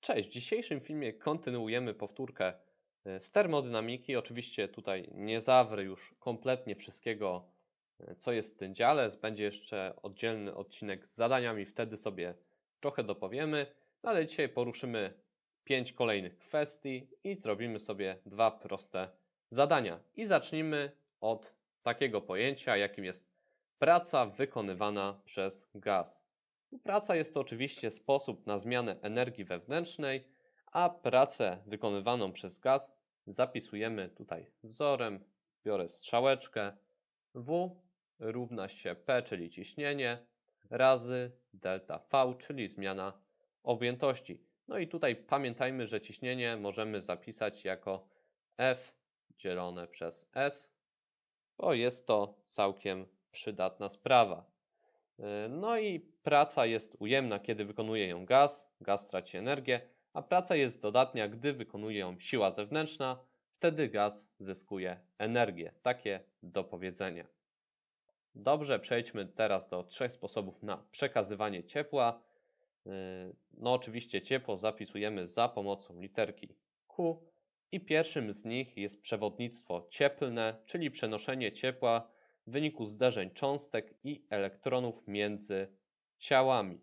Cześć, w dzisiejszym filmie kontynuujemy powtórkę e, z termodynamiki. Oczywiście tutaj nie zawrę już kompletnie wszystkiego, e, co jest w tym dziale. Będzie jeszcze oddzielny odcinek z zadaniami, wtedy sobie trochę dopowiemy, no ale dzisiaj poruszymy pięć kolejnych kwestii i zrobimy sobie dwa proste zadania. I zacznijmy od takiego pojęcia, jakim jest praca wykonywana przez gaz. Praca jest to oczywiście sposób na zmianę energii wewnętrznej, a pracę wykonywaną przez gaz zapisujemy tutaj wzorem. Biorę strzałeczkę. W równa się P, czyli ciśnienie, razy delta V, czyli zmiana objętości. No i tutaj pamiętajmy, że ciśnienie możemy zapisać jako F dzielone przez S, bo jest to całkiem przydatna sprawa. No i praca jest ujemna, kiedy wykonuje ją gaz, gaz traci energię, a praca jest dodatnia, gdy wykonuje ją siła zewnętrzna, wtedy gaz zyskuje energię. Takie do powiedzenia. Dobrze, przejdźmy teraz do trzech sposobów na przekazywanie ciepła. No oczywiście ciepło zapisujemy za pomocą literki Q i pierwszym z nich jest przewodnictwo cieplne, czyli przenoszenie ciepła w wyniku zderzeń cząstek i elektronów między ciałami.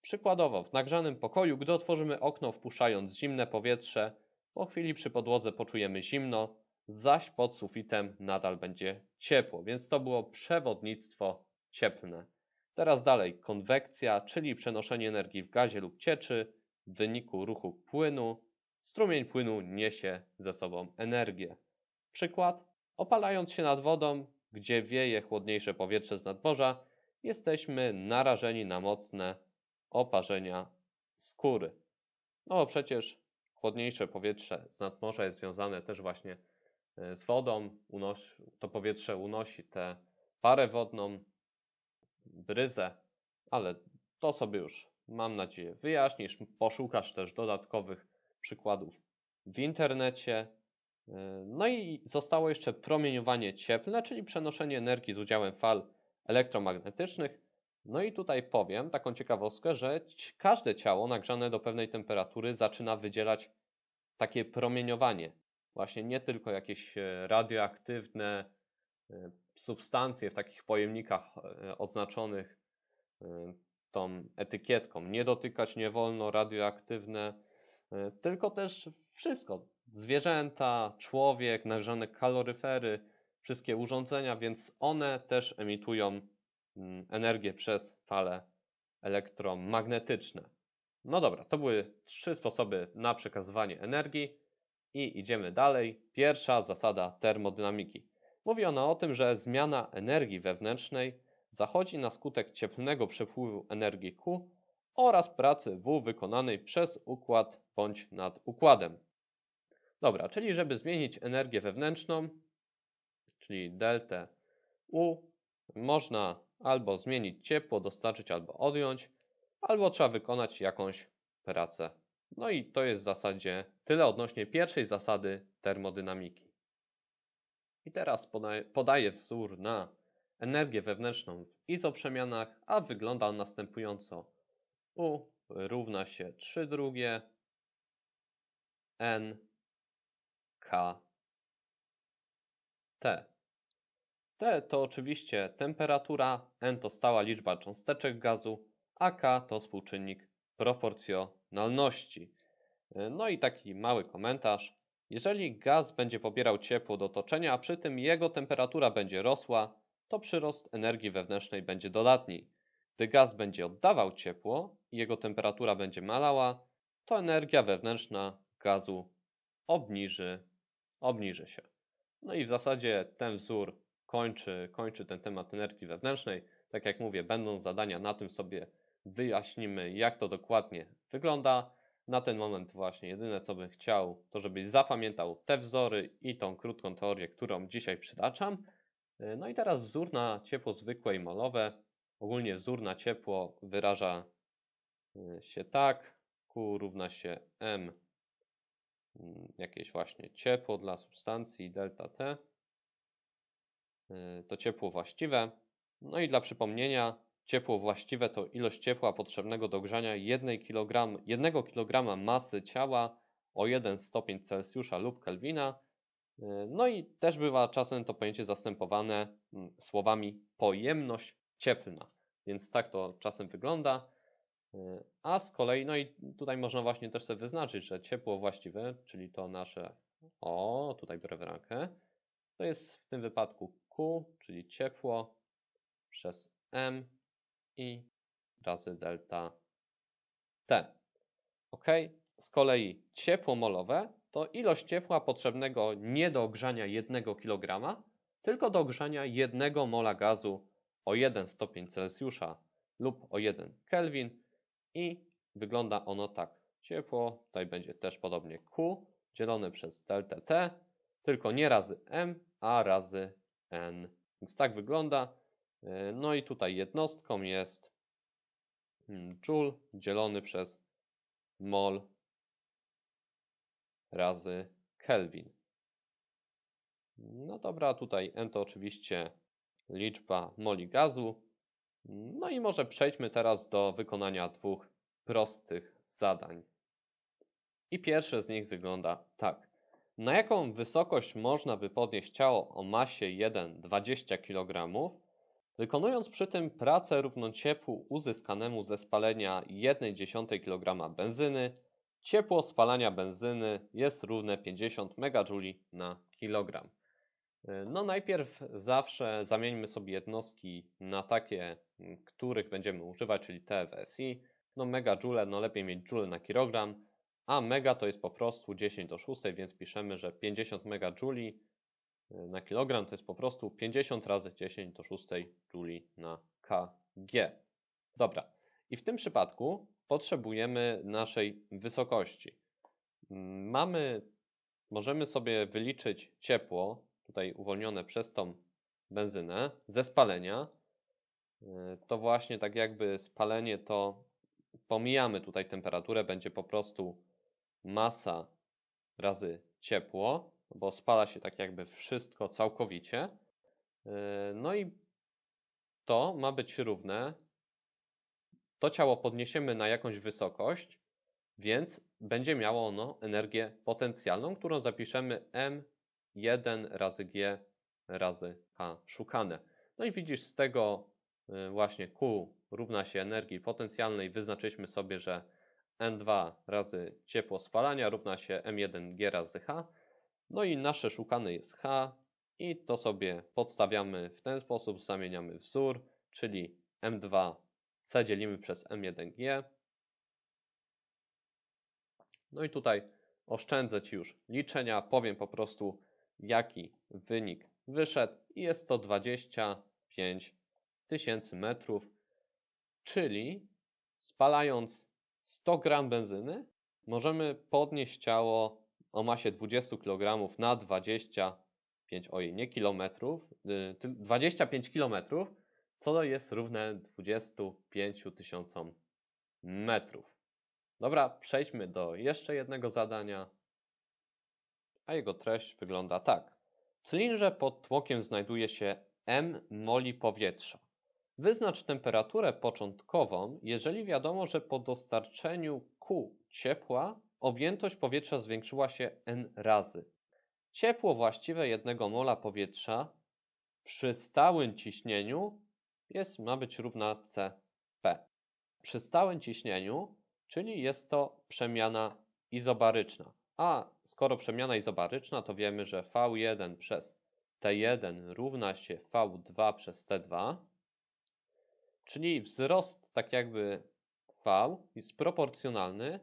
Przykładowo, w nagrzanym pokoju, gdy otworzymy okno wpuszczając zimne powietrze, po chwili przy podłodze poczujemy zimno, zaś pod sufitem nadal będzie ciepło, więc to było przewodnictwo cieplne. Teraz dalej, konwekcja, czyli przenoszenie energii w gazie lub cieczy w wyniku ruchu płynu. Strumień płynu niesie ze sobą energię. Przykład, opalając się nad wodą, gdzie wieje chłodniejsze powietrze z nadmorza, jesteśmy narażeni na mocne oparzenia skóry. No przecież chłodniejsze powietrze z nadmorza jest związane też właśnie e, z wodą. Unosi, to powietrze unosi tę parę wodną, bryzę, ale to sobie już mam nadzieję wyjaśnisz. Poszukasz też dodatkowych przykładów w internecie. No i zostało jeszcze promieniowanie cieplne, czyli przenoszenie energii z udziałem fal elektromagnetycznych. No i tutaj powiem taką ciekawostkę, że każde ciało nagrzane do pewnej temperatury zaczyna wydzielać takie promieniowanie. Właśnie nie tylko jakieś e, radioaktywne e, substancje w takich pojemnikach e, oznaczonych tą etykietką. Nie dotykać nie wolno, radioaktywne, tylko też wszystko zwierzęta, człowiek, nagrzane kaloryfery, wszystkie urządzenia, więc one też emitują mm, energię przez fale elektromagnetyczne. No dobra, to były trzy sposoby na przekazywanie energii i idziemy dalej. Pierwsza zasada termodynamiki. Mówi ona o tym, że zmiana energii wewnętrznej zachodzi na skutek cieplnego przepływu energii Q oraz pracy W wykonanej przez układ bądź nad układem. Dobra, czyli żeby zmienić energię wewnętrzną, czyli deltę U, można albo zmienić ciepło, dostarczyć albo odjąć, albo trzeba wykonać jakąś pracę. No i to jest w zasadzie tyle odnośnie pierwszej zasady termodynamiki. I teraz podaję wzór na energię wewnętrzną w izoprzemianach, a wygląda on następująco. U równa się 3 drugie n T. T to oczywiście temperatura, N to stała liczba cząsteczek gazu, a K to współczynnik proporcjonalności. No i taki mały komentarz. Jeżeli gaz będzie pobierał ciepło do otoczenia, a przy tym jego temperatura będzie rosła, to przyrost energii wewnętrznej będzie dodatni. Gdy gaz będzie oddawał ciepło i jego temperatura będzie malała, to energia wewnętrzna gazu obniży obniży się. No i w zasadzie ten wzór kończy, kończy ten temat energii wewnętrznej. Tak jak mówię, będą zadania, na tym sobie wyjaśnimy, jak to dokładnie wygląda. Na ten moment właśnie jedyne co bym chciał, to żebyś zapamiętał te wzory i tą krótką teorię, którą dzisiaj przytaczam. No i teraz wzór na ciepło zwykłe i molowe. Ogólnie wzór na ciepło wyraża y, się tak. Q równa się m jakieś właśnie ciepło dla substancji delta T. Y, to ciepło właściwe. No i dla przypomnienia, ciepło właściwe to ilość ciepła potrzebnego do grzania 1 kg, 1 kg masy ciała o 1 stopień Celsjusza lub Kelwina. No i też bywa czasem to pojęcie zastępowane mm, słowami pojemność cieplna. Więc tak to czasem wygląda. A z kolei, no i tutaj można właśnie też sobie wyznaczyć, że ciepło właściwe, czyli to nasze, o, tutaj biorę w rękę, to jest w tym wypadku Q, czyli ciepło przez M i razy delta T. Ok? Z kolei ciepło molowe to ilość ciepła potrzebnego nie do ogrzania 1 kg, tylko do ogrzania 1 mola gazu o 1 stopień Celsjusza lub o 1 Kelvin i wygląda ono tak. Ciepło, tutaj będzie też podobnie Q dzielone przez delta T, tylko nie razy M, a razy N. Więc tak wygląda. E, no i tutaj jednostką jest hmm, joule dzielony przez mol razy Kelvin. No dobra, tutaj N to oczywiście liczba moli gazu. No i może przejdźmy teraz do wykonania dwóch prostych zadań. I pierwsze z nich wygląda tak. Na jaką wysokość można by podnieść ciało o masie 1,20 kg, wykonując przy tym pracę równą ciepłu uzyskanemu ze spalenia 1,1 kg benzyny, ciepło spalania benzyny jest równe 50 MJ na kilogram. No najpierw zawsze zamieńmy sobie jednostki na takie, których będziemy używać, czyli TWSI. No megajoule, no lepiej mieć joule na kilogram, a mega to jest po prostu 10 do 6, więc piszemy, że 50 megajouli na kilogram to jest po prostu 50 razy 10 do 6 jouli na kg. Dobra, i w tym przypadku potrzebujemy naszej wysokości. Mamy, możemy sobie wyliczyć ciepło, tutaj uwolnione przez tą benzynę, ze spalenia. To właśnie tak jakby spalenie to pomijamy tutaj temperaturę, będzie po prostu masa razy ciepło, bo spala się tak jakby wszystko całkowicie. No i to ma być równe. To ciało podniesiemy na jakąś wysokość, więc będzie miało ono energię potencjalną, którą zapiszemy M1 razy G razy H szukane. No i widzisz z tego y, właśnie Q równa się energii potencjalnej. Wyznaczyliśmy sobie, że N2 razy ciepło spalania równa się M1G razy H. No i nasze szukane jest H i to sobie podstawiamy w ten sposób, zamieniamy wzór, czyli M2C dzielimy przez M1G. No i tutaj oszczędzę Ci już liczenia, powiem po prostu jaki wynik wyszedł i jest to 25 tysięcy metrów, czyli spalając 100 gram benzyny możemy podnieść ciało o masie 20 kg na 25, oj, nie kilometrów, 25 km, co jest równe 25 tysiącom metrów. Dobra, przejdźmy do jeszcze jednego zadania, a jego treść wygląda tak. W cylindrze pod tłokiem znajduje się M moli powietrza. Wyznacz temperaturę początkową, jeżeli wiadomo, że po dostarczeniu Q ciepła objętość powietrza zwiększyła się n razy. Ciepło właściwe jednego mola powietrza przy stałym ciśnieniu jest, ma być równa Cp. Przy stałym ciśnieniu, czyli jest to przemiana izobaryczna. A skoro przemiana izobaryczna, to wiemy, że V1 przez T1 równa się V2 przez T2 Czyli wzrost, tak jakby V, jest proporcjonalny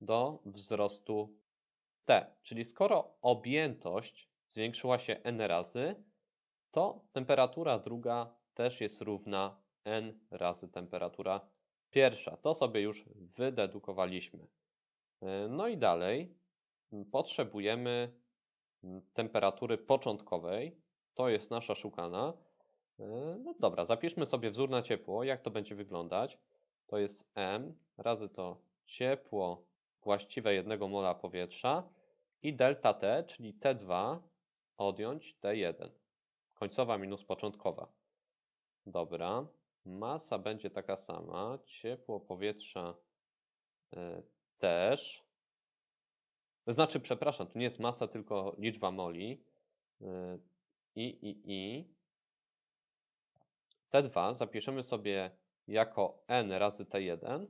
do wzrostu T. Czyli skoro objętość zwiększyła się n razy, to temperatura druga też jest równa n razy temperatura pierwsza. To sobie już wydedukowaliśmy. No i dalej potrzebujemy temperatury początkowej. To jest nasza szukana. E, no dobra, zapiszmy sobie wzór na ciepło, jak to będzie wyglądać. To jest M razy to ciepło właściwe jednego mola powietrza i delta T, czyli T2 odjąć T1. Końcowa minus początkowa. Dobra. Masa będzie taka sama, ciepło powietrza e, też. Znaczy, przepraszam, tu nie jest masa, tylko liczba moli. E, I, i, i. T2 zapiszemy sobie jako n razy T1,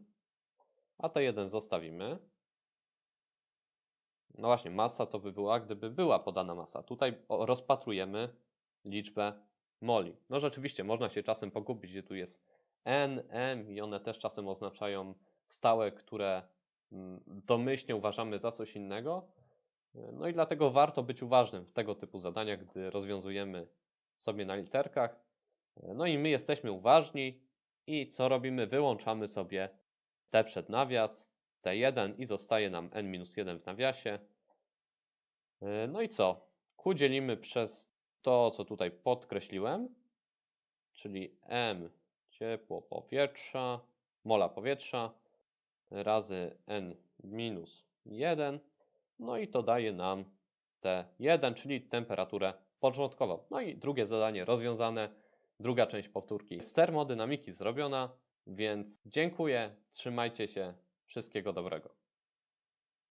a T1 zostawimy. No właśnie, masa to by była, gdyby była podana masa. Tutaj rozpatrujemy liczbę moli. No rzeczywiście, można się czasem pogubić, gdzie tu jest n, m i one też czasem oznaczają stałe, które mm, domyślnie uważamy za coś innego. No i dlatego warto być uważnym w tego typu zadaniach, gdy rozwiązujemy sobie na literkach. No i my jesteśmy uważni i co robimy? Wyłączamy sobie t przed nawias, t1 i zostaje nam n-1 w nawiasie. Yy, No i co? Q dzielimy przez to, co tutaj podkreśliłem, czyli m ciepło powietrza, mola powietrza razy n minus 1, no i to daje nam T1, czyli temperaturę początkową. No i drugie zadanie rozwiązane, druga część powtórki. Z termodynamiki zrobiona, więc dziękuję, trzymajcie się, wszystkiego dobrego.